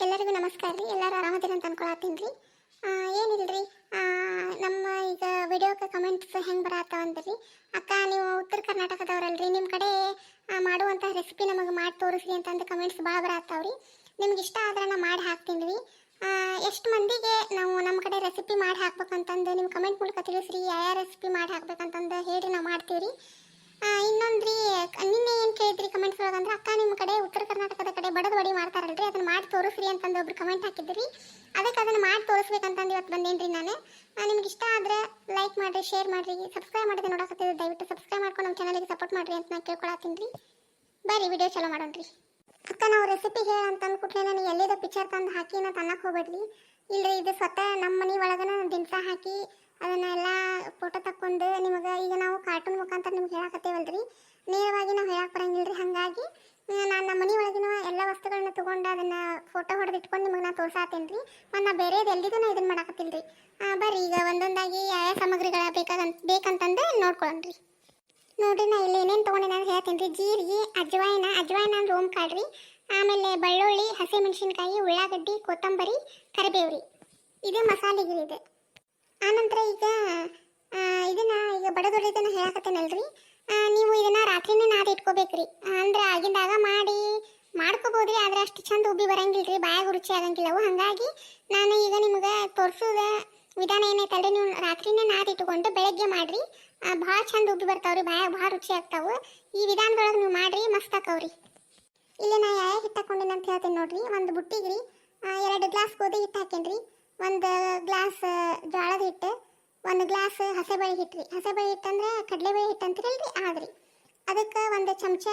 ಎಲ್ಲರಿಗೂ ನಮಸ್ಕಾರ ರೀ. ಎಲ್ಲರೂ ಆರಾಮದಿರ ಅಂತ ಅನ್ಕೊಳತ್ತೀನಿ ರೀ. ಏನಿಲ್ರಿ? ನಮ್ಮ ಈಗ ವಿಡಿಯೋಕ್ಕೆ ಕಮೆಂಟ್ಸ್ ಹೆಂಗೆ ಬರತ್ತಾವ ಅಂದ್ರಿ? ಅಕ್ಕ, ನೀವು ಉತ್ತರ ಕರ್ನಾಟಕದವ್ರಲ್ರಿ. ನಿಮ್ಮ ಕಡೆ ಮಾಡುವಂಥ ರೆಸಿಪಿ ನಮಗೆ ಮಾಡಿ ತೋರಿಸ್ರಿ ಅಂತಂದು ಕಮೆಂಟ್ಸ್ ಭಾಳ ಬರತ್ತಾವ್ರಿ ನಿಮ್ಗೆ ಇಷ್ಟ ಆದ್ರೆ ನಾ ಮಾಡಿ ಹಾಕ್ತೀನಿ ರೀ. ಎಷ್ಟು ಮಂದಿಗೆ ನಾವು ನಮ್ಮ ಕಡೆ ರೆಸಿಪಿ ಮಾಡಿ ಹಾಕ್ಬೇಕಂತಂದು ನಿಮ್ಮ ಕಮೆಂಟ್ ಮೂಲಕ ತಿಳಿಸ್ರಿ. ಯಾವ ರೆಸಿಪಿ ಮಾಡಿ ಹಾಕ್ಬೇಕಂತಂದು ಹೇಳಿ ನಾವು ಮಾಡ್ತೀವಿ ರೀ ಇನ್ನೊಂದು ರೀ ನಿನ್ನೆ ಏನು ಕೇಳಿದ್ರಿ ಕಮೆಂಟ್ಸ್ ಒಳಗೆ ಅಂದ್ರೆ, ಅಕ್ಕ ನಿಮ್ಮ ಕಡೆ ಉತ್ತರ ಕರ್ನಾಟಕದ ಕಡೆ ಬಡದ ವಡಿ ಮಾಡ್ತಾರಲ್ರಿ, ಅದನ್ನ ಮಾಡಿ ತೋರಿಸ್ರಿ ಅಂತಂದು ಒಬ್ರು ಕಮೆಂಟ್ ಹಾಕಿದ್ರಿ. ಅದಕ್ಕೆ ಅದನ್ನ ಮಾಡಿ ತೋರಿಸ್ಬೇಕಂತಂದು ಇವತ್ತು ಬಂದೇನ್ರಿ ನಾನು. ನಿಮ್ಗೆ ಇಷ್ಟ ಆದ್ರೆ ಲೈಕ್ ಮಾಡ್ರಿ ಶೇರ್ ಮಾಡ್ರಿ ಸಬ್ಸ್ಕ್ರೈಬ್ ಮಾಡಿದ್ರೆ ನೋಡಕತ್ತಿದ್ರೆ ದಯವಿಟ್ಟು ಸಬ್ಸ್ಕ್ರೈಬ್ ಮಾಡ್ಕೊಂಡು ನಮ್ಮ ಚಾನಲ್ಗೆ ಸಪೋರ್ಟ್ ಮಾಡಿರಿ ಅಂತ ನಾನು ಕೇಳ್ಕೊಳತ್ತೀನಿ ರೀ. ಬರ್ರಿ ವಿಡಿಯೋ ಚಲೋ ಮಾಡೋಣ್ರಿ. ಅಕ್ಕ ನಾವು ರೆಸಿಪಿ ಹೇಳ ಅಂತ ಅಂದ್ಬಿಟ್ಲೆ ನಾನು ಎಲ್ಲಿದ ಪಿಚ್ಚರ್ ತಂದು ಹಾಕಿ ನಾನು ತನ್ನಕ್ಕೆ ಹೋಗ್ಬೇಡ್ರಿ ಇಲ್ಲರಿ ಇದು ಸ್ವತಃ ನಮ್ಮ ಮನೆ ಒಳಗನ ದಿನಸ ಹಾಕಿ ಅದನ್ನೆಲ್ಲ ಫೋಟೋ ತಕ್ಕೊಂಡು ನಿಮಗೆ ಈಗ ನಾವು ಕಾರ್ಟೂನ್ ಮುಖಾಂತರ ನಿಮ್ಗೆ ಹೇಳಕತ್ತೇವಲ್ರಿ. ನೇರವಾಗಿ ನಾವು ಹೇಳಕ್ಕೆ ಬರಂಗಿಲ್ರಿ. ಹಾಗಾಗಿ ನಾನು ನಮ್ಮ ಮನೆ ಒಳಗಿನ ಎಲ್ಲ ವಸ್ತುಗಳನ್ನ ತೊಗೊಂಡು ಅದನ್ನು ಫೋಟೋ ಹೊಡೆದು ಇಟ್ಕೊಂಡು ನಿಮಗೆ ನಾನು ತೋರ್ಸಾತೀನಿ ರೀ ಮತ್ತು ನಾ ಬೇರೆದು ಎಲ್ಲಿಗೂ ನಾ ಇದನ್ನು ಮಾಡಕತ್ತಿಲ್ಲ ರೀ ಬರ್ರಿ, ಈಗ ಒಂದೊಂದಾಗಿ ಯಾವ ಸಾಮಗ್ರಿಗಳ ಬೇಕಾಗಂತ ಬೇಕಂತಂದು ನೋಡ್ಕೊಳ್ಳೋಣ್ರಿ ನೋಡ್ರಿ ನಾ ಇಲ್ಲಿ ಏನೇನು ತೊಗೊಂಡಿನ ಅಂತ ಹೇಳ್ತೀನಿ ರೀ. ಜೀರಿಗೆ, ಅಜ್ವಾಯಿನ ಅಜ್ವಾಯಿನ ಅಂದ್ರೆ ಓಮ್ ಕಾಳು ರೀ. ಆಮೇಲೆ ಬೆಳ್ಳುಳ್ಳಿ ಹಸಿಮೆಣಸಿನ್ಕಾಯಿ ಉಳ್ಳಾಗಡ್ಡಿ, ಕೊತ್ತಂಬರಿ ಕರಿಬೇವು ರೀ ಇದು ಮಸಾಲೆಗಿರಿ ಇದು. ಆನಂತರ ಈಗ ಇದನ್ನು ಈಗ ಬಡದೊಡ್ಡ ಇದನ್ನು ಹೇಳಕತ್ತೇನಲ್ರಿ ನೀವು ಇದನ್ನ ರಾತ್ರಿನೇ ಇಟ್ಕೋಬೇಕು ರೀ ಅಂದ್ರೆ ಆಗಿಂದಾಗ ಮಾಡಿ ಮಾಡ್ಕೋಬೋದ್ರಿ ಆದ್ರೆ ಅಷ್ಟು ಚಂದ ಉಬ್ಬಿ ಬರಂಗಿಲ್ರಿ ಬಾಯಾಗ ರುಚಿ ಆಗಂಗಿಲ್ಲವು ಹಾಗಾಗಿ ನಾನು ಈಗ ನಿಮಗೆ ತೋರಿಸೋದ ವಿಧಾನ ಏನೈತಲ್ರಿ, ನೀವು ರಾತ್ರಿನೇ ನಾದಿ ಇಟ್ಕೊಂಡು ಬೆಳಗ್ಗೆ ಮಾಡ್ರಿ. ಭಾಳ ಚಂದ ಉಬ್ಬಿ ಬರ್ತಾವ್ರಿ, ಬಾಯಾಗ ಭಾಳ ರುಚಿ ಆಗ್ತಾವು. ಈ ವಿಧಾನದೊಳಗೆ ನೀವು ಮಾಡ್ರಿ, ಮಸ್ತ್ ಆಕವ್ರಿ. ಇಲ್ಲಿ ನಾ ಯಾವ ಹಿಟ್ಟು ಹಾಕೊಂಡಿನ ಅಂತ ಹೇಳ್ತೀನಿ ನೋಡ್ರಿ. ಒಂದು ಬುಟ್ಟಿಗೆ ರೀ ಎರಡು ಗ್ಲಾಸ್ ಗೋಧಿ ಹಿಟ್ಟು ಹಾಕೇನ್ರಿ. ಒಂದು ಗ್ಲಾಸ್ ಜೋಳದ ಹಿಟ್ಟು, ಒಂದು ಗ್ಲಾಸ್ ಹಸೆಬೇಳೆ ಹಿಟ್ಟು ರೀ ಹಸೆಬೇಳೆ ಹಿಟ್ಟು ಅಂದ್ರೆ ಕಡಲೆಬೇಳೆ ಹಿಟ್ಟು ಅಂತೀರಲ್ರಿ, ಆದ್ರಿ. ಅದಕ್ಕೆ ಒಂದು ಚಮಚ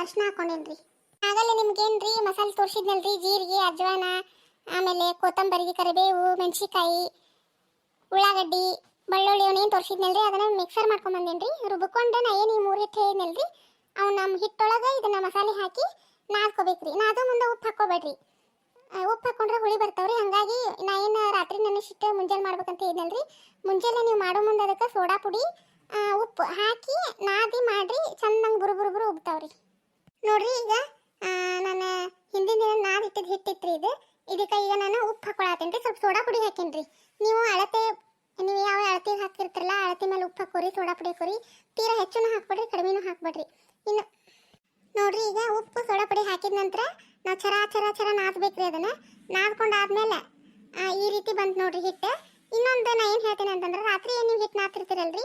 ಅರಿಶಿನ ಹಾಕೊಂಡೇನ್ರಿ. ಆಗಲೇ ನಿಮ್ಗೇನ್ರಿ, ಮಸಾಲೆ ತೋರಿಸಿದ್ನಲ್ರಿ, ಜೀರಿಗೆ, ಅಜ್ವಾನ, ಆಮೇಲೆ ಕೊತ್ತಂಬರಿ ಕರಿಬೇವು ಮೆಣಸಿಕಾಯಿ ಉಳ್ಳಾಗಡ್ಡಿ. ಬೆಳ್ಳುಳ್ಳಿ ಅವನೇನು ತೋರಿಸಿದ್ನಲ್ರಿ? ಅದನ್ನ ಮಿಕ್ಸರ್ ಮಾಡ್ಕೊಂಬಂದೇನ್ರಿ ರುಬ್ಕೊಂಡು ನಾ ಏನು ಈ ಮೂರು ಹಿಟ್ಟು ಅವು ನಮ್ಮ ಹಿಟ್ಟೊಳಗೆ ಇದನ್ನ ಮಸಾಲೆ ಹಾಕಿ ನಾದ್ಕೋಬೇಕ್ರಿ. ನಾದು ಮುಂದೆ ಉಪ್ಪು ಹಾಕೋಬೇಡ್ರಿ ಉಪ್ಪು ಹಾಕೊಂಡ್ರೆ ಹುಳಿ ಬರ್ತಾವ್ರಿ. ಹಂಗಾಗಿ ನಾ ಏನು ರಾತ್ರಿ ನೆನೆಸಿಟ್ಟು ಮುಂಜಾನೆ ಮಾಡ್ಬೇಕಂತ ಹೇಳಿದ್ನಲ್ರಿ. ಮುಂಜಾನೆ ನೀವು ಮಾಡೋ ಮುಂದೆ ಅದಕ್ಕೆ ಸೋಡಾ ಪುಡಿ ಉಪ್ಪು ಹಾಕಿ ನಾದಿ ಮಾಡಿರಿ. ಚೆನ್ನಾಗಿ ಬುರು ಬುರು ಬುರು ಉಬ್ತಾವ್ರಿ. ನೋಡ್ರಿ ಈಗ ನಾನು ಹಿಂದಿನ ದಿನ ನಾದಿಟ್ಟಿದ್ದು ಹಿಟ್ಟಿತ್ತು ರೀ ಇದು. ಇದಕ್ಕೆ ಈಗ ನಾನು ಉಪ್ಪು ಹಾಕೊಳತ್ತೇನ್ರಿ ಸ್ವಲ್ಪ ಸೋಡಾ ಪುಡಿ ಹಾಕೇನ್ರಿ. ನೀವು ಅಳತೆ ನೀವು ಯಾವ ಅಳತೆ ಹಾಕಿರ್ತಿರಲ್ಲ ಅಳತಿ ಮೇಲೆ ಉಪ್ಪು ಹಾಕೋರಿ, ಸೋಡಾ ಪುಡಿ ಹಾಕೋರಿ, ತೀರಾ ಹೆಚ್ಚುನು ಹಾಕ್ಬೇಡ್ರಿ, ಕಡಿಮೆನೂ ಹಾಕ್ಬೇಡ್ರಿ. ಇನ್ನು ನೋಡ್ರಿ ಈಗ ಉಪ್ಪು, ಸೋಡಾ ಪುಡಿ ಹಾಕಿದ ನಂತರ ನಾವು ಚರ ಚರ ಚರ ನಾದ್ಬೇಕ್ರಿ ಅದನ್ನ. ನಾದ್ಕೊಂಡಾದ್ಮೇಲೆ ಈ ರೀತಿ ಬಂತು ನೋಡ್ರಿ ಹಿಟ್ಟು. ಇನ್ನೊಂದು ನಾ ಏನು ಹೇಳ್ತೀನಿ ಅಂತಂದ್ರೆ, ರಾತ್ರಿ ಏನು ನೀವು ಹಿಟ್ಟು ನಾದ್ತಿರ್ತೀರಲ್ರಿ?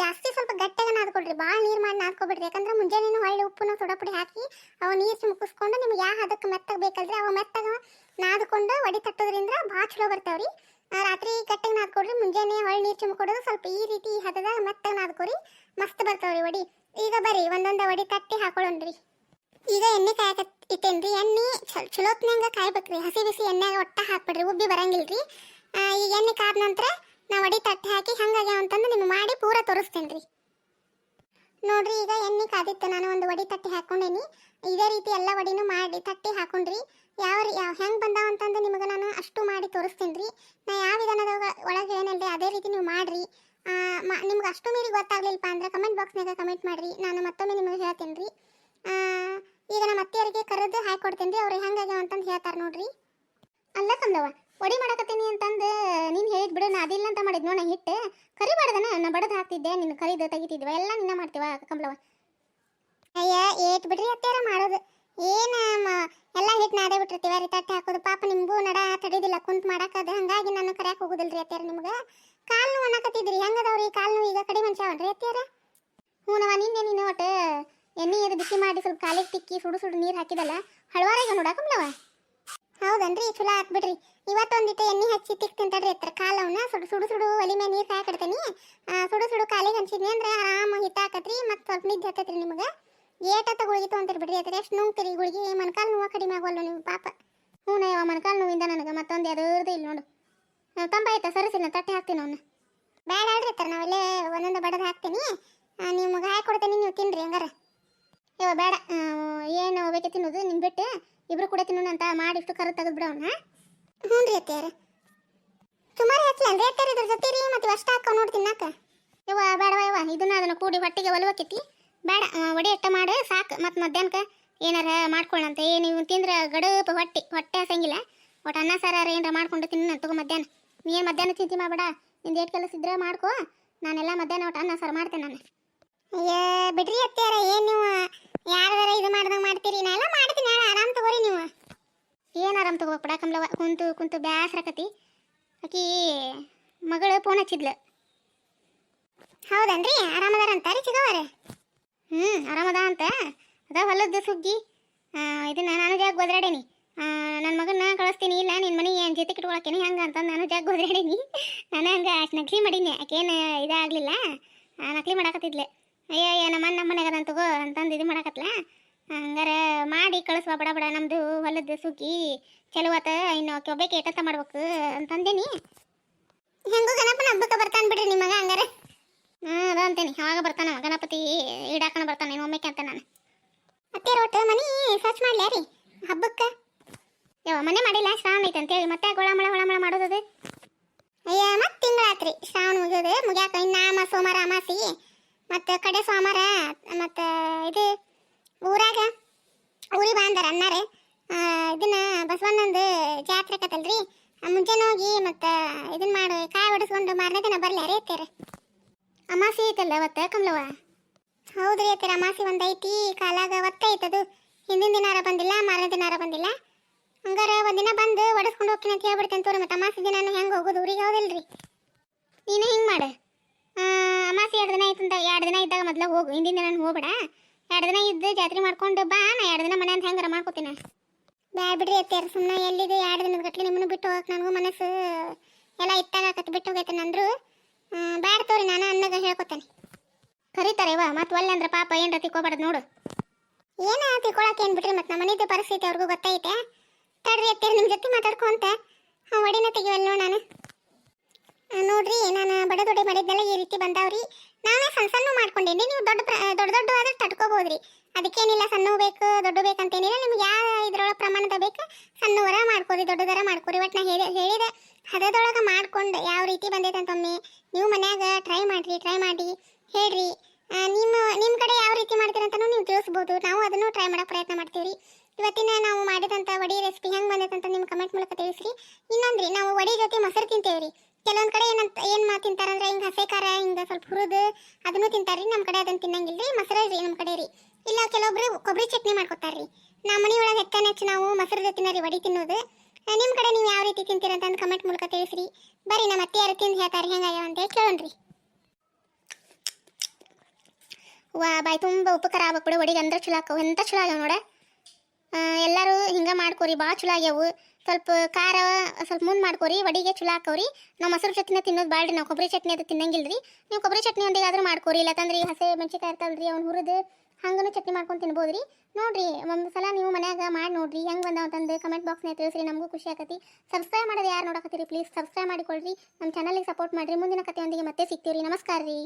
ಜಾಸ್ತಿ ಸ್ವಲ್ಪ ಗಟ್ಟಿಗೆ ನಾದ್ಕೊಡ್ರಿ ಭಾಳ ನೀರು ಮಾಡಿ ನಾದ್ಕೊಬಿಡ್ರಿ. ಯಾಕಂದ್ರೆ ಮುಂಜಾನೆ ಹೊಳ್ಳಿ ಉಪ್ಪು ಸೋಡಾ ಪುಡಿ ಹಾಕಿ ಅವು ನೀರು ಮುಗಿಸ್ಕೊಂಡು ನಿಮ್ಗೆ ಯಾವ ಹದಕ್ಕೆ ಮೆತ್ತಗೆ ಬೇಕಲ್ರಿ, ಅವು ಮೆತ್ತಗೆ ನಾದ್ಕೊಂಡು ಒಡಿ ತಟ್ಟೋದ್ರಿಂದ ಭಾಳ ಚಲೋ ಬರ್ತಾವ್ರಿ. ರಾತ್ರಿ ಗಟ್ಟಿಗೆ ನಾದ್ಕೊಡ್ರಿ ಮುಂಜಾನೆ ಹೊಳ್ಳಿ ನೀರು ಚುಮ್ಕೊಡೋದು ಸ್ವಲ್ಪ ಈ ರೀತಿ ಹದದ ಮತ್ತೆ ನಾದ್ಕೊರಿ ಮಸ್ತ್ ಬರ್ತಾವ್ರಿ ವಡಿ. ಈಗ ಬರ್ರಿ ಒಂದೊಂದು ವಡಿ ತಟ್ಟಿ ಹಾಕೊಳ್ಳೋಣ್ರಿ ಈಗ ಎಣ್ಣೆ ಕಾಯಕ ಇತ್ತೇನ್ರಿ ಎಣ್ಣೆ ಚಲ್ ಚಲೋತ್ನಂಗ ಕಾಯ್ಬೇಕ್ರಿ. ಹಸಿ ಬಿಸಿ ಎಣ್ಣೆಗೆ ಒಟ್ಟ ಹಾಕ್ಬಿಡ್ರಿ ಉಬ್ಬಿ ಬರಂಗಿಲ್ರಿ. ಆ, ಈಗ ಎಣ್ಣೆ ಕಾದ ನಂತರ ನಾ ವಡಿ ತಟ್ಟಿ ಹಾಕಿ ಹಂಗಾಗ್ಯಾವ ಅಂತಂದು ನಿಮ್ಗೆ ಮಾಡಿ ಪೂರ ತೋರಿಸ್ತೇನ್ರಿ. ನೋಡ್ರಿ ಈಗ ಎಣ್ಣೆ ಕಾದಿತ್ತು ನಾನು ಒಂದು ವಡಿ ತಟ್ಟಿ ಹಾಕೊಂಡೇನಿ ಇದೇ ರೀತಿ ಎಲ್ಲ ವಡಿನೂ ಮಾಡಿ ತಟ್ಟಿ ಹಾಕೊಂಡ್ರಿ ಯಾವ ಯಾವ ಹೆಂಗೆ ಬಂದಾವ ಅಂತಂದು ನಿಮಗೆ ನಾನು ಅಷ್ಟು ಮಾಡಿ ತೋರಿಸ್ತೇನೆ ರೀ ನಾ ಯಾವ ವಿಧಾನದ ಒಳಗೆ ಏನಲ್ರಿ ಅದೇ ರೀತಿ ನೀವು ಮಾಡ್ರಿ ಆ, ಮ- ನಿಮ್ಗೆ ಅಷ್ಟು ಮೀರಿ ಗೊತ್ತಾಗ್ಲಿಲ್ಲಪ್ಪ ಅಂದ್ರೆ ಕಮೆಂಟ್ ಬಾಕ್ಸ್ನಾಗ ಕಮೆಂಟ್ ಮಾಡ್ರಿ ನಾನು ಮತ್ತೊಮ್ಮೆ ನಿಮಗೆ ಹೇಳ್ತೇನೆ ರೀ ಈಗ ನಮ್ಮ ಅತ್ತೆಯರಿಗೆ ಕರೆದು ಹಾಕೊಡ್ತೇನೆ ರೀ ಅವ್ರು ಹೆಂಗಾಗ್ಯಾವ ಅಂತಂದು ಹೇಳ್ತಾರೆ ನೋಡ್ರಿ ಅಲ್ಲ ಕಮ್ಲವ ಒಡಿ ಮಾಡಕತ್ತೀನಿ ಅಂತಂದು ನೀನು ಹೇಳಿದ್ ಬಿಡು ನಾ ಅದಿಲ್ಲ ಅಂತ ಮಾಡಿದ್ ನೋಡ ಹಿಟ್ಟು ಕರಿ ಮಾಡ್ದನ ನಾ ಬಡದು ಹಾಕ್ತಿದ್ದೆ ನಿನ್ನ ಕರಿದು ತೆಗಿತಿದ್ವ ಎಲ್ಲ ನಿನ್ನ ಮಾಡ್ತೀವ ಕಮಲವ ಏಟ್ ಬಿಡ್ರಿ ಅತ್ತೆಯರ ಮಾಡೋದು. ಏನು ಎಲ್ಲ ಹಿಟ್ಟು ನಾದೇ ಬಿಟ್ಟಿರ್ತೀವ ರೀ, ತಟ್ಟೆ ಹಾಕೋದು. ಪಾಪ ನಿಮ್ಗೂ ನಡ ತಡಿದಿಲ್ಲ, ಕುಂತ್ ಮಾಡಕ್ಕದ ಹಂಗಾಗಿ ನಾನು ಕರ್ಯಾಕ್ ಹೋಗುದಿಲ್ರಿ ಅತ್ತೆಯರ ನಿಮ್ಗೆ. ಕಾಲ್ ನೋವು ಅನ್ನಕತ್ತಿದ್ರಿ, ಹೆಂಗದವ್ರಿ ಕಾಲ್ ನೋವು ಈಗ ಕಡಿಮೆ ಮನುಷ್ಯವನ್ರಿ ಹ್ಞೂ ನವ ನಿನ್ನೆ ನೀನು ಒಟ್ಟು ಎಣ್ಣೆ ಅದು ಬಿಸಿ ಮಾಡಿ ಸ್ವಲ್ಪ ಕಾಲಿಗೆ ತಿಕ್ಕಿ ಸುಡು ಸುಡು ನೀರು ಹಾಕಿದಲ್ಲ, ಹಳವಾರಾಗ ನೋಡಕಮ್ಲವ ಹೌದನ್ರಿ, ಚಲೋ ಆತ್ ಬಿಡ್ರಿ. ಇವತ್ತೊಂದಿಟ್ಟು ಎಣ್ಣೆ ಹಚ್ಚಿ ತಿಕ್ತೀನಿ ತಡ್ರಿ ಹತ್ರ ಕಾಲವನ್ನ ಸುಡು ಸುಡು ಸುಡು ಒಲಿ ಮೇಲೆ ನೀರು ಕಾಯಕಡ್ತೀನಿ ಸುಡು ಸುಡು ಕಾಲಿಗೆ ಹಂಚಿದ್ನಿ ಅಂದ್ರೆ ಆರಾಮ ಹಿಟ್ಟಾಕತ್ರಿ ಮತ್ತು ಸ್ವಲ್ಪ ನಿದ್ದೆ ಹತ್ತತ್ರಿ ನಿಮಗೆ. ಏಟತ್ತ ಗುಳಿಗೆ ತೊಗೊಂತೀರಿ ಬಿಡ್ರಿ ಅದ್ರ ಎಷ್ಟು ನುಂಗ್ತೀರಿ ಗುಳಿಗೆ. ಮನ್ಕಾಲ್ ನೋವು ಕಡಿಮೆ ಆಗೋಲ್ಲ ನೀವು ಪಾಪ. ಹ್ಞೂ ನಯ್ಯವ ಮನ್ಕಾಲ್ ನೋವಿಂದ ನನಗೆ ಮತ್ತೊಂದು ಯಾವ್ದು ಇಲ್ಲ ನೋಡು. ನಾವು ತಂಬ ಆಯ್ತಾ? ಸರಿಸಿಲ್ಲ ತಟ್ಟೆ ಹಾಕ್ತೀನಿ ಅವನ್ನ ಬೇಡ ಹೇಳ್ರಿ ತರ ನಾವೆಲ್ಲ ಒಂದೊಂದು ಬಡದು ಹಾಕ್ತೀನಿ. ನಿಮ್ಗೆ ಹಾಕಿ ಕೊಡ್ತೀನಿ, ನೀವು ತಿನ್ರಿ ಹಂಗಾರ. ಇವ ಬೇಡ ಏನು ಬೇಕೆ ತಿನ್ನೋದು, ನಿಮ್ ಬಿಟ್ಟು. ಇಬ್ರು ಕೂಡ ತಿನ್ನೋಣ ಅಂತ ಮಾಡಿ ಇಷ್ಟು ಕರು ತೆಗೆದು ಬಿಡೋಣ ಹ್ಞೂ ರೀ ಅತ್ತಿಯಾರ. ಸುಮಾರು ಹಚ್ಚಲ ಅಂದ್ರೆ ಇದ್ರ ಜೊತೆ ರೀ ಮತ್ತೆ ಅಷ್ಟ ಹಾಕೋ ನೋಡಿ ನಾಕ ಇವ ಬೇಡವಾ ಇವ ಇದನ್ನ ಅದನ್ನ ಕೂಡಿ ಹೊಟ್ಟಿಗೆ ಒಲವಕ್ಕೈತಿ ಬೇಡ ಒಡಿ ಅಟ್ಟ ಮಾಡು, ಸಾಕು. ಮತ್ತೆ ಮಧ್ಯಾಹ್ನಕ್ಕೆ ಏನಾರ ಮಾಡ್ಕೊಳ್ಳಂತೆ ನೀವು ತಿಂದ್ರೆ ಗಡಪ ಹೊಟ್ಟೆ ಹೊಟ್ಟೆ ಹಸಂಗಿಲ್ಲ. ಒಟ್ಟು ಅನ್ನ ಸಾರ ಏನಾರ ಮಾಡ್ಕೊಂಡು ತಿನ್ನ ತಗೋ ಮಧ್ಯಾಹ್ನ. ನೀ ಏನು ಮಧ್ಯಾಹ್ನ ಚಿಂತೆ ಮಾಡಬೇಡ. ನಿಂದು ಏಟ್ ಕೆಲಸ ಇದ್ರೆ ಮಾಡ್ಕೋ. ನಾನೆಲ್ಲ ಮಧ್ಯಾಹ್ನ ಒಟ್ಟು ಅನ್ನ, ಸಾರು ಮಾಡ್ತೇನೆ ನಾನು. ಅಯ್ಯ, ಬಿಡ್ರಿ ಅತ್ತೆಯಾರ, ಏನು ನೀವು? ಯಾರ್ದಾರ ಇದು ಮಾಡ್ದಂಗೆ ಮಾಡ್ತೀರಿ? ನಾ ಎಲ್ಲ ಮಾಡ್ತೀನಿ ಹೇಳ, ಆರಾಮ್ ತಗೋರಿ ನೀವು. ಏನು ಆರಾಮ್ ತಗೋ ಪಡ ಕಮ್ಲವ ಕುಂತು ಕುಂತು ಬ್ಯಾಸ್ರಕತಿ ಆಕಿ ಮಗಳು ಫೋನ್ ಹಚ್ಚಿದ್ಲು. ಹೌದೇನ್ರಿ? ಆರಾಮದಾರ ಅಂತಾರಿ ಚಿಗವರ ಹ್ಞೂ ಆರಾಮದ ಅಂತ? ಅದ ಹೊಲದ ಸುಗ್ಗಿ. ಇದನ್ನ ನಾನು ಜಾಗ ಬದ್ರಾಡೇನಿ ನನ್ನ ಮಗನ ಕಳಿಸ್ತೀನಿ. ಇಲ್ಲ ನಿನ್ನ ಮನೆ ಏನು ಜೊತೆ ಕಿಟ್ಕೊಳಕೇನಿ? ಹಂಗೆ ಅಂತ ನಾನು ಜಾಗ ಬದ್ರಾಡೇನಿ ನಾನು ಹಂಗೆ ಅಷ್ಟು ನಕಲಿ ಮಾಡೀನಿ. ಆಕೇನು ಇದಾಗಲಿಲ್ಲ. ನಕಲಿ ಮಾಡಾಕತ್ತಿದ್ಲೆ. ಅಯ್ಯೋ ಅಯ್ಯೋ ನಮ್ಮ ನಮ್ಮ ಮನೆಗೆ ಅದಂತ ತಗೋ ಅಂತಂದು ಇದು ಮಾಡಾಕತ್ಲ. ಹಂಗಾರೆ ಮಾಡಿ ಕಳಿಸುವ, ಬಡ ಬಡ. ನಮ್ಮದು ಹೊಲದ ಸುಗ್ಗಿ. ಚಲೋ ಆತ, ಇನ್ನು ಒಬ್ಬಕ್ಕೆ ಏಟತ್ತ ಮಾಡ್ಬೇಕು ಅಂತಂದೇನಿ. ಹೆಂಗೂ ಗಣಪನ ಹಬ್ಬಕ್ಕೆ ಬರ್ತಾನೆ ಬಿಡ್ರಿ ನಿಮಗೆ ಮಗ, ಹಂಗಾರೆ. ಹ್ಞೂ ಅದ ಅಂತೇನಿ. ಯಾವಾಗ ಬರ್ತಾನ? ಗಣಪತಿ ಈಡಾಕಣ ಬರ್ತಾನೆ ಇನ್ನು ಒಮ್ಮೆಕೆ ಅಂತ ನಾನು. ಅತ್ತೆ ರೋಟ ಮನಿ ಸರ್ಚ್ ಮಾಡ್ಲ್ಯಾ ರೀ ಹಬ್ಬಕ್ಕೆ? ಯಾವ ಮನೆ ಮಾಡಿಲ್ಲ, ಶ್ರಾವಣ ಐತೆ ಅಂತೇಳಿ ಮತ್ತೆ ಗೊಳಮಳ, ಹೊಳಮಳ ಮಾಡೋದದು ಅಯ್ಯ, ಮತ್ತೆ ತಿಂಗಳಾತ್ರಿ. ಶ್ರಾವಣ ಮುಗಿಯೋದು, ಮುಗ್ಯಾಕ ಇನ್ನಾಮ ಸೋಮವಾರ, ಅಮಾಸಿ. ಮತ್ತು ಕಡೆ ಸೋಮಾರ ಮತ್ತು ಇದು ಊರಾಗ ಊರಿ ಬಾಂದಾರ ಅನ್ನಾರೆ. ಇದನ್ನ ಬಸವಣ್ಣಂದು ಜಾತ್ರೆ ಕತ್ತಲ್ರಿ. ಮುಂಜಾನೆ ಹೋಗಿ ಮತ್ತು ಇದನ್ನ ಮಾಡಿ, ಕಾಯಿ ಹೊಡಿಸ್ಕೊಂಡು ಮಾರನೇ ದಿನ ಬರ್ಲಿ ಅರೇತ್ತೀರ ಅಮಾಸಿ ಐತಲ್ಲ ಅವತ್ತ, ಕಮಲವ್ವ? ಹೌದ್ರಿ ಅತ್ತರ ಅಮಾಸಿ ಒಂದೈತಿ, ಕಾಲಾಗ ಒತ್ತ ಐತದು. ಹಿಂದಿನ ದಿನಾರ ಬಂದಿಲ್ಲ, ಮಾರನೇ ದಿನಾರ ಬಂದಿಲ್ಲ. ಹಂಗಾರ ಒಂದಿನ ಬಂದು ಒಡಸ್ಕೊಂಡು ಹೋಗ್ತೀನಿ ಅಂತ ಹೇಳ್ಬಿಡ್ತೇನೆ ತೋರಿ, ಮತ್ತೆ ಅಮಾಸಿ ದಿನ ಹೆಂಗೆ ಹೋಗೋದು ಊರಿಗೆ ಹೌದಿಲ್ರಿ? ನೀನು ಹಿಂಗೆ ಮಾಡು. ಅಮಾಸಿ ಎರಡು ದಿನ ಐತಂತ ಎರಡು ದಿನ ಇದ್ದಾಗ ಮೊದ್ಲು ಹೋಗು, ಹಿಂದಿನ ದಿನ ಹೋಗ್ಬೇಡ. ಎರಡು ದಿನ ಇದ್ದು ಜಾತ್ರೆ ಮಾಡ್ಕೊಂಡು ಬಾ, ನಾ ಎರಡು ದಿನ ಮನೆ ಅಂತ ಹೆಂಗಾರ ಮಾಡ್ಕೋತೀನಿ. ಬಾ ಬಿಡ್ರಿ ಅತ್ತೆರ ಸುಮ್ಮನೆ ಎಲ್ಲಿದೆ ಎರಡು ದಿನದ ಗಟ್ಲೆ ನಿಮ್ಮನ್ನು ಬಿಟ್ಟು ಹೋಗಕ್ಕೆ ನನಗೂ ಮನಸ್ಸು ಎಲ್ಲ ಇತ್ತಾಗತ್ತೆ ಬಿಟ್ಟು ಹೋಗೈತೆ ನಂದ್ರು. ಬ್ಯಾಡ ತೋರಿ, ನಾನು ಅನ್ನಗ ಹೇಳ್ಕೊತೇನೆ. ಕರೀತಾರೆ ಮತ್ತೆ ಒಲ್ಲೆ ಅಂದ್ರೆ ಪಾಪ ಏನ್ರ ತಿಕ್ಕೋಬಾರ್ದು ನೋಡು. ಏನ ತಿಳ್ಕೊಳಕ್ಕೆ ಏನ್ ಬಿಟ್ರಿ ಮತ್ತೆ ನಮ್ಮ ಮನೆದು ಪರಿಸ್ಥಿತಿ ಅವ್ರಿಗೂ ಗೊತ್ತೈತೆ. ತಡ್ರಿ ಅತ್ತೇರಿ ನಿಮ್ಮ ಜೊತೆ ಮಾತಾಡ್ಕೊಂತ ಹಾಂ ಒಡಿನ ತೆಗಿವಲ್ಲ ನಾನು. ನೋಡ್ರಿ, ನಾನು ಬಡ ದೊಡ್ಡ ಮಾಡಿದ್ದೆಲ್ಲ ಈ ರೀತಿ ಬಂದಾವ್ರಿ. ನಾನೇ ಸಣ್ಣ ಸಣ್ಣ ಮಾಡ್ಕೊಂಡೇನಿ, ನೀವು ದೊಡ್ಡ ದೊಡ್ಡ ದೊಡ್ಡ ಆದ್ರೆ ತಡ್ಕೋಬೋದ್ರಿ. ಅದಕ್ಕೇನಿಲ್ಲ, ಸಣ್ಣ ಬೇಕು, ದೊಡ್ಡ ಬೇಕಂತೇನಿಲ್ಲ, ನಿಮ್ಗೆ ಯಾವ ಇದ್ರೊಳಗೆ ಪ್ರಮಾಣದ ಬೇಕು, ಸಣ್ಣವರ ಮಾಡ್ಕೊರಿ, ದೊಡ್ಡದರ ಮಾಡ್ಕೋರಿ. ಒಟ್ಟು ನಾ ಹೇಳಿ, ಹೇಳಿದ ಹದದೊಳಗೆ ಮಾಡ್ಕೊಂಡು ಯಾವ ರೀತಿ ಬಂದೈತೆ ಅಂತೊಮ್ಮೆ ನೀವು ಮನ್ಯಾಗ ಟ್ರೈ ಮಾಡಿರಿ ಟ್ರೈ ಮಾಡಿ, ಹೇಳ್ರಿ. ನಿಮ್ಮ ನಿಮ್ಮ ಕಡೆ ಯಾವ ರೀತಿ ಮಾಡ್ತೀರಂತನೂ ನೀವು ತಿಳಿಸ್ಬೋದು. ನಾವು ಅದನ್ನು ಟ್ರೈ ಮಾಡೋ ಪ್ರಯತ್ನ ಮಾಡ್ತೀವಿ ಇವತ್ತಿನ ನಾವು ಮಾಡಿದಂಥ ವಡಿ ರೆಸಿಪಿ ಹೆಂಗೆ ಬಂದೈತೆ ಅಂತ ನಿಮ್ಮ ಕಮೆಂಟ್ ಮೂಲಕ ತಿಳಿಸ್ರಿ. ಇನ್ನೊಂದ್ರಿ, ನಾವು ವಡಿ ಜೊತೆ ಮೊಸರು ತಿಂತೇವೆ ರೀ ಕೆಲವೊಂದು ಕಡೆ ಏನಂತ, ಏನು ಮಾ ತಿಂತಾರಂದ್ರೆ ಹಿಂಗೆ ಹಸೆ ಖಾರ, ಹಿಂಗೆ ಸ್ವಲ್ಪ ಹುರಿದು ಅದನ್ನು ತಿಂತಾರ್ರಿ. ನಮ್ಮ ಕಡೆ ಅದನ್ನು ತಿನ್ನಂಗಿಲ್ಲ ರೀ ಮೊಸರು ರೀ ನಮ್ಮ ಕಡೆ ರೀ. ಇಲ್ಲ, ಕೆಲವೊಬ್ರು ಕೊಬ್ಬರಿ ಚಟ್ನಿ ಮಾಡ್ಕೊತಾರ್ರಿ. ನಮ್ಮ ಮನೆಯೊಳಗೆ ಹೆಚ್ಚಾನೆಚ್ಚು ಹೆಚ್ಚಾನ ನಾವು ಮೊಸರು ಜೊತೆನ ರೀ ವಡಿ ತಿನ್ನೋದು. ನಿಮ್ಮ ಕಡೆ ನೀವು ಯಾವ ರೀತಿ ತಿಂತೀರ ಅಂತ ಕಮೆಂಟ್ ಮೂಲಕ ತಿಳಿಸ್ರಿ. ಬರ್ರಿ, ನಮ್ಮ ಅತ್ತೆ ಯಾರು ತಿಂದು ಹೇಳ್ತಾರೆ, ಹೆಂಗಾಗ್ಯಾವ ಅಂತ ಕೇಳೋಣ್ರಿ. ವಾ, ಬಾಯ್ ತುಂಬ ಉಪಕಾರ ಆಗ್ಬೇಕು ಬಿಡು, ಒಡಿಗೆ ಅಂದ್ರೆ ಚಲೋ ಎಂತ ಚಲೋ ಆಗ್ಯಾವ ನೋಡ. ಎಲ್ಲರೂ ಹಿಂಗೆ ಮಾಡ್ಕೋರಿ ಭಾಳ ಚಲೋ ಆಗ್ಯಾವು. ಸ್ವಲ್ಪ ಖಾರ, ಸ್ವಲ್ಪ ಮುಂದೆ ಮಾಡ್ಕೋರಿ, ವಡಿಗೆ ಚಲೋ ಹಾಕೋರಿ ನಾವು ಮೊಸರು ಚಟ್ನಿ ತಿನ್ನೋದು ಬಾಳ್ರಿ, ನಾವು ಕೊಬ್ಬರಿ ಚಟ್ನಿ ಅದು ತಿನ್ನಂಗಿಲ್ರಿ. ನೀವು ಕೊಬ್ಬರಿ ಚಟ್ನಿ ಒಂದಿಗಾದ್ರೂ ಮಾಡ್ಕೋರಿ ಇಲ್ಲಾಂದ್ರೆ ಈ ಹಸೆ ಮೆಣಸಿಕಾಯಿ ಇರ್ತಾವಲ್ರಿ, ಅವ್ನು ಹುರಿದು ಹಂಗೂ ಚಟ್ನಿ ಮಾಡ್ಕೊಂಡು ತಿನ್ಬೋದ್ರಿ. ನೋಡ್ರಿ, ಒಂದು ಸಲ ನೀವು ಮನ್ಯಾಗ ಮಾಡಿ ನೋಡ್ರಿ, ಹೆಂಗೆ ಬಂದಾವ ಅಂತಂದು ಕಮೆಂಟ್ ಬಾಕ್ಸ್ನಾಗ ತಿಳಿಸ್ರಿ, ನಮಗೂ ಖುಷಿ ಆಕತಿ. ಸಬ್ಸ್ಕ್ರೈಬ್ ಮಾಡೋದು ಯಾರು ನೋಡಕತ್ತೀರಿ ಪ್ಲೀಸ್ ಸಬ್ಸ್ಕ್ರೈಬ್ ಮಾಡಿಕೊಳ್ಳ್ರಿ ನಮ್ಮ ಚಾನಲಿಗೆ ಸಪೋರ್ಟ್ ಮಾಡಿರಿ. ಮುಂದಿನ ಕಥೆಯೊಂದಿಗೆ ಮತ್ತೆ ಸಿಗ್ತೀವಿ ರೀ ನಮಸ್ಕಾರ ರೀ